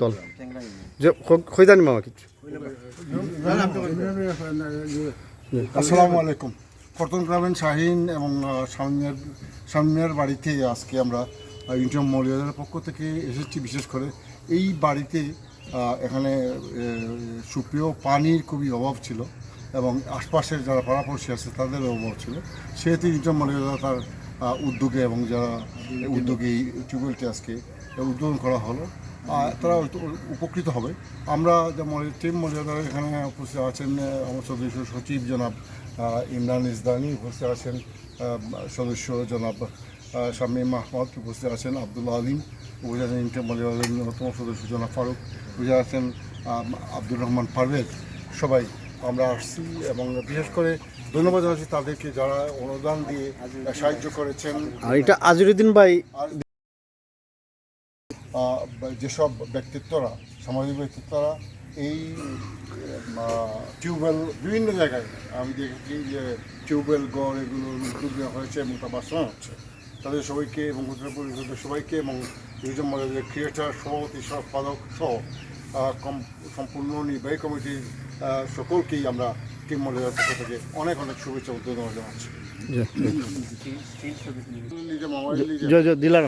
তল যে খৈদানি মামা কিছু আসসালামু আলাইকুম। কর্তন গ্রামের শাহিন এবং শামিমের শামিমের বাড়িতে আজকে আমরা ইন্টার মলিয়াদের পক্ষ থেকে এসেছি বিশেষ করে। এই বাড়িতে এখানে সুপ্রিয় পানির খুবই অভাব ছিল এবং আশপাশের যারা পাড়াপড়শি আছে তাদের অভাব ছিল। সেহেতু ইন্টার মলিয়াদা তার উদ্যোগে এবং যারা উদ্যোগে এই টিউবওয়েলটি আজকে উদ্বোধন করা হলো। তারা উপকৃত হবে। আমরা যেমন টিম মর্যাদার এখানে উপস্থিত আছেন আমার সদস্য সচিব জনাব ইমরান ইসদানি উপস্থিত আছেন সদস্য জনাব শামীম আহমদ উপস্থিত আছেন, আব্দুল আলিম উপস্থিত আছেন মর্যাদার অন্যতম সদস্য জনাব ফারুক উপস্থিত আছেন আব্দুর রহমান পারভেজ। সবাই আমরা আসছি এবং বিশেষ করে ধন্যবাদ জানাচ্ছি তাদেরকে যারা অনুদান দিয়ে সাহায্য করেছেন। এটা আজরুদ্দিন ভাই যেসব ব্যক্তিত্বরা সামাজিক ব্যক্তিত্বরা এই টিউবওয়েল বিভিন্ন জায়গায় আমি দেখেছি যে টিউবওয়েল গড় এগুলো উদ্যোগ নেওয়া হয়েছে এবং তা বাস্তবায়ন হচ্ছে তাদের সবাইকে এবং উপজেলা পরিষদের সবাইকে এবং ডিভিশন মডেলের ক্রিয়েটার সভাপতি সম্পাদক সহ সম্পূর্ণ নির্বাহী কমিটির সকলকেই আমরা টিম মডেলের পক্ষ থেকে অনেক অনেক শুভেচ্ছা উদ্বোধন জানাচ্ছি দিলাম